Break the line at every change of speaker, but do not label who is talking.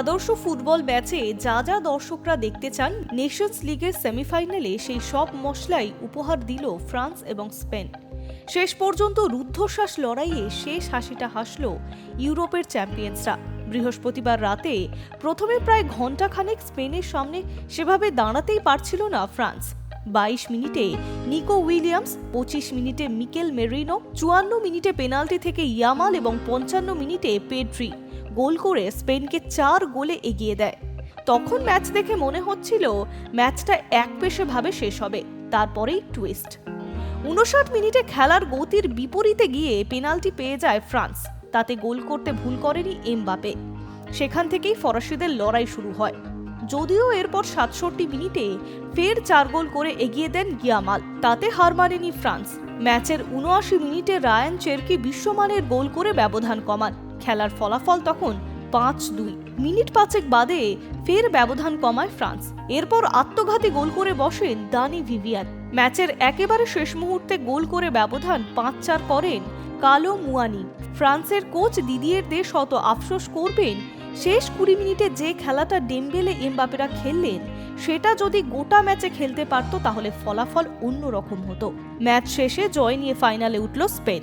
আদর্শ ফুটবল ম্যাচে যা যা দর্শকরা দেখতে চান, নেশনস লিগের সেমিফাইনালে সেই সব মশলাই উপহার দিল ফ্রান্স এবং স্পেন। শেষ পর্যন্ত রুদ্ধশ্বাস লড়াইয়ে শেষ হাসিটা হাসল ইউরোপের চ্যাম্পিয়ন্সরা। বৃহস্পতিবার রাতে প্রথমে প্রায় ঘণ্টাখানেক স্পেনের সামনে সেভাবে দাঁড়াতেই পারছিল না ফ্রান্স। বাইশ মিনিটে নিকো উইলিয়ামস, পঁচিশ মিনিটে মিকেল মেরিনো, চুয়ান্ন মিনিটে পেনাল্টি থেকে ইয়ামাল এবং পঞ্চান্ন মিনিটে পেড্রি। গোল করে স্পেনকে চার গোলে এগিয়ে দেয়। তখন ম্যাচ দেখে মনে হচ্ছিল ম্যাচটা এক ভাবে শেষ হবে, তারপরেই টুইস্ট। উনষাট মিনিটে খেলার গতির বিপরীতে গিয়ে পেনাল্টি পেয়ে যায় ফ্রান্স, তাতে গোল করতে ভুল করেনি এমবাপে। সেখান থেকেই ফরাসিদের লড়াই শুরু হয়। যদিও এরপর সাতষট্টি মিনিটে ফের চার গোল করে এগিয়ে দেন গিয়ামাল তাতে হার মানেনি ফ্রান্স। ম্যাচের উনআশি মিনিটে রায়ান চেরকি বিশ্বমানের গোল করে ব্যবধান কমান। খেলার ফলাফল তখন পাঁচ দুই। মিনিট পাঁচেক বাদে ফের ব্যবধান কমায় ফ্রান্স। এরপর আত্মঘাতী গোল করে বসেন দানি ভিভিয়ান। ম্যাচের একেবারে শেষ মুহূর্তে গোল করে ব্যবধান পাঁচ চার করেন কালো মুয়ানি। ফ্রান্সের কোচ দিদিয়ের দেশ অত আফসোস করবেন, শেষ কুড়ি মিনিটে যে খেলাটা ডেম্বেলে এমবাপেরা খেললেন, সেটা যদি গোটা ম্যাচে খেলতে পারতো তাহলে ফলাফল অন্যরকম হতো। ম্যাচ শেষে জয় নিয়ে ফাইনালে উঠল স্পেন।